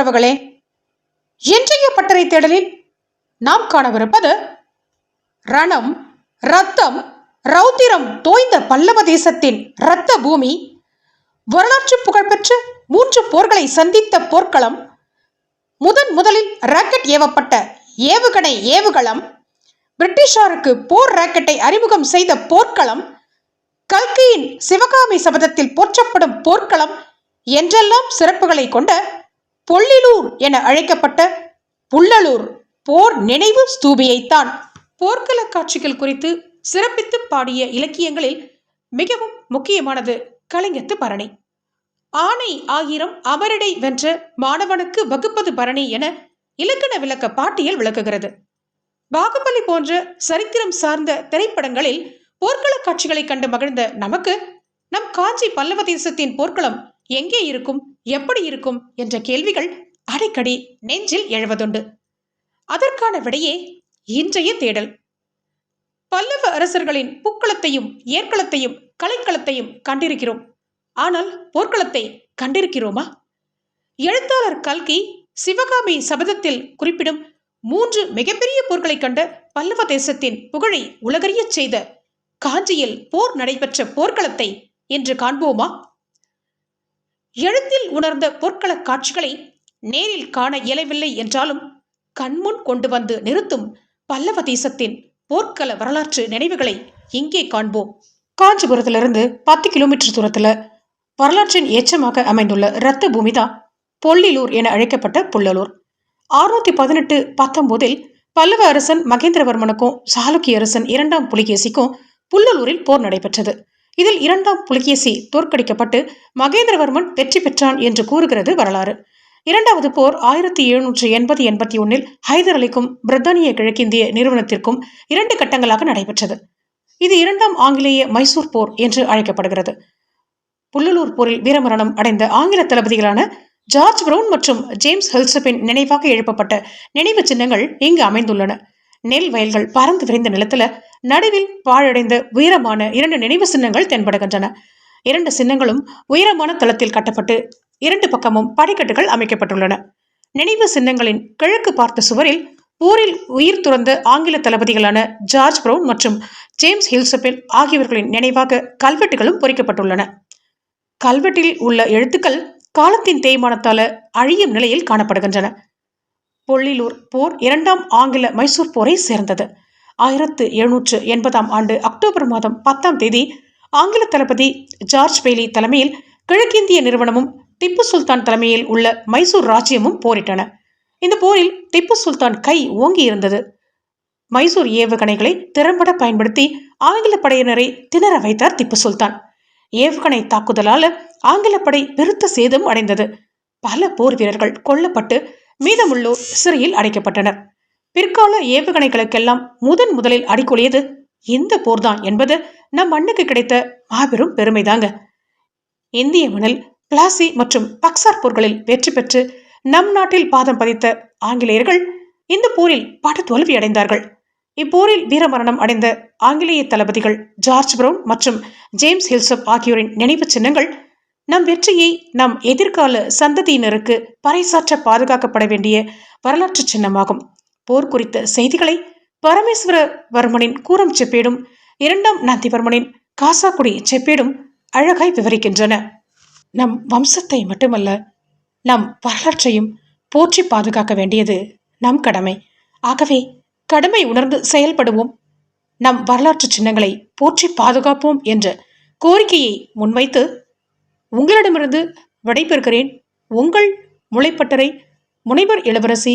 உறவுகளே இன்றைய பட்டறை தேடலில் நாம் காணவிருப்பது ரணம் ரத்தம் ரௌத்திரம் தோய்ந்த பல்லவ தேசத்தின் இரத்த பூமி வரலாற்று புகழ்பெற்ற மூன்று போர்களை சந்தித்த போர்க்களம் முதன் முதலில் ராக்கெட் ஏவப்பட்ட ஏவுகணை ஏவுகளம் பிரிட்டிஷாருக்கு போர் ராக்கெட்டை அறிமுகம் செய்த போர்க்களம் கல்கியின் சிவகாமி சபதத்தில் போற்றப்படும் போர்க்களம் என்றெல்லாம் சிறப்புகளை கொண்ட பொள்ளிலூர் என அழைக்கப்பட்ட புள்ளலூர் போர் நினைவு ஸ்தூபியைத்தான். போர்க்கள காட்சிகள் குறித்து சிறப்பித்து பாடிய இலக்கியங்களில் மிகவும் முக்கியமானது கலிங்கத்து பரணி. ஆனை ஆயிரம் அமரடை வென்ற மாணவனுக்கு வகுப்பது பரணி என இலக்கண விளக்க பாட்டியல் விளக்குகிறது. பாகுபலி போன்ற சரித்திரம் சார்ந்த திரைப்படங்களில் போர்க்கள காட்சிகளை கண்டு மகிழ்ந்த நமக்கு நம் காஞ்சி பல்லவ தேசத்தின் போர்க்களம் எங்கே இருக்கும்? எப்படி இருக்கும் என்ற கேள்விகள் அடிக்கடி நெஞ்சில் எழுவதுண்டு. அதற்கான விடையே இன்றைய தேடல். பல்லவ அரசர்களின் புக்களத்தையும் ஏற்களத்தையும் கலைக்களத்தையும் கண்டிருக்கிறோம். ஆனால் போர்க்களத்தை கண்டிருக்கிறோமா? எழுத்தாளர் கல்கி சிவகாமி சபதத்தில் குறிப்பிடும் மூன்று மிகப்பெரிய போர்களை கண்ட பல்லவ தேசத்தின் புகழை உலகறியச் செய்த காஞ்சியில் போர் நடைபெற்ற போர்க்களத்தை என்று காண்போமா? எழுத்தில் உணர்ந்த போர்க்கள காட்சிகளை நேரில் காண இயலவில்லை என்றாலும் கண்முன் கொண்டு வந்து நிறுத்தும் பல்லவ தேசத்தின் போர்க்கள வரலாற்று நினைவுகளை இங்கே காண்போம். காஞ்சிபுரத்திலிருந்து பத்து கிலோமீட்டர் தூரத்தில் வரலாற்றின் ஏச்சமாக அமைந்துள்ள இரத்த பூமிதான் பொள்ளிலூர் என அழைக்கப்பட்ட புள்ளலூர். அறுநூத்தி பதினெட்டு பத்தொன்பதில் பல்லவ அரசன் மகேந்திரவர்மனுக்கும் சாளுக்கிய அரசன் இரண்டாம் புலிகேசிக்கும் புல்லலூரில் போர் நடைபெற்றது. இதில் இரண்டாம் புலிகேசி தோற்கடிக்கப்பட்டு மகேந்திரவர்மன் வெற்றி பெற்றான் என்று கூறுகிறது வரலாறு. இரண்டாவது போர் ஆயிரத்தி எழுநூற்றி எண்பது எண்பத்தி ஒன்னில் ஹைதர் அலிக்கும் பிரித்தானிய கிழக்கிந்திய நிறுவனத்திற்கும் இரண்டு கட்டங்களாக நடைபெற்றது. இது இரண்டாம் ஆங்கிலேய மைசூர் போர் என்று அழைக்கப்படுகிறது. புல்லலூர் போரில் வீரமரணம் அடைந்த ஆங்கில தளபதிகளான ஜார்ஜ் பிரவுன் மற்றும் ஜேம்ஸ் ஹெல்சப்பின் நினைவாக எழுப்பப்பட்ட நினைவு சின்னங்கள் இங்கு அமைந்துள்ளன. நெல் வயல்கள் பறந்து விரிந்த நிலத்துல நடுவில் பாழடைந்த உயரமான இரண்டு நினைவு சின்னங்கள் தென்படுகின்றன. இரண்டு சின்னங்களும் உயரமான தளத்தில் கட்டப்பட்டு இரண்டு பக்கமும் படிக்கட்டுகள் அமைக்கப்பட்டுள்ளன. நினைவு சின்னங்களின் கிழக்கு பார்த்த சுவரில் போரில் உயிர் துறந்த ஆங்கில தளபதிகளான ஜார்ஜ் பிரவுன் மற்றும் ஜேம்ஸ் ஹில்சபெல் ஆகியவர்களின் நினைவாக கல்வெட்டுகளும் பொறிக்கப்பட்டுள்ளன. கல்வெட்டில் உள்ள எழுத்துக்கள் காலத்தின் தேய்மானத்தால அழியும் நிலையில் காணப்படுகின்றன. பொள்ளிலூர் போர் இரண்டாம் ஆங்கில மைசூர் போரை சேர்ந்தது. ஆயிரத்து எழுநூற்று எண்பதாம் ஆண்டு அக்டோபர் மாதம் பத்தாம் தேதி ஆங்கில தளபதி ஜார்ஜ் பெய்லி தலைமையில் கிழக்கிந்திய நிறுவனமும் திப்பு சுல்தான் தலைமையில் உள்ள மைசூர் ராஜ்யமும் போரிட்டன. இந்த போரில் திப்பு சுல்தான் கை ஓங்கி இருந்தது மைசூர் ஏவுகணைகளை திறம்பட பயன்படுத்தி ஆங்கில படையினரை திணற வைத்தார் திப்பு சுல்தான். ஏவுகணை தாக்குதலால் ஆங்கில படை பெருத்த சேதம் அடைந்தது. பல போர் வீரர்கள் கொல்லப்பட்டு மீதமுள்ளோர் சிறையில் அடைக்கப்பட்டனர். பிற்கால ஏவுகணைகளுக்கெல்லாம் முதன் முதலில் அடிக்கொழியது இந்த போர்தான் என்பது நம் மண்ணுக்கு கிடைத்த மாபெரும் பெருமைதாங்க. இந்திய மண்ணில் பிளாசி மற்றும் பக்சார் போர்களில் வெற்றி பெற்று நம் நாட்டில் பாதம் பதித்த ஆங்கிலேயர்கள் இந்த போரில் படுதோல்வி அடைந்தார்கள். இப்போரில் வீரமரணம் அடைந்த ஆங்கிலேய தளபதிகள் ஜார்ஜ் பிரவுன் மற்றும் ஜேம்ஸ் ஹில்சப் ஆகியோரின் நினைவு சின்னங்கள் நம் வெற்றியை நம் எதிர்கால சந்ததியினருக்கு பறைசாற்ற பாதுகாக்கப்பட வேண்டிய வரலாற்று சின்னமாகும். போர் குறித்த செய்திகளை பரமேஸ்வரவர்மனின் கூரம் செப்பேடும் இரண்டாம் நந்திவர்மனின் காசாக்குடி செப்பேடும் அழகாய் விவரிக்கின்றன. நம் வம்சத்தை மட்டுமல்ல நம் வரலாற்றையும் போற்றி பாதுகாக்க வேண்டியது நம் கடமை. ஆகவே கடமை உணர்ந்து செயல்படுவோம். நம் வரலாற்று சின்னங்களை போற்றி பாதுகாப்போம் என்ற கோரிக்கையை முன்வைத்து உங்களிடமிருந்து விடைபெறுகிறேன். உங்கள் முளைப்பட்டறை முனைவர் இளவரசி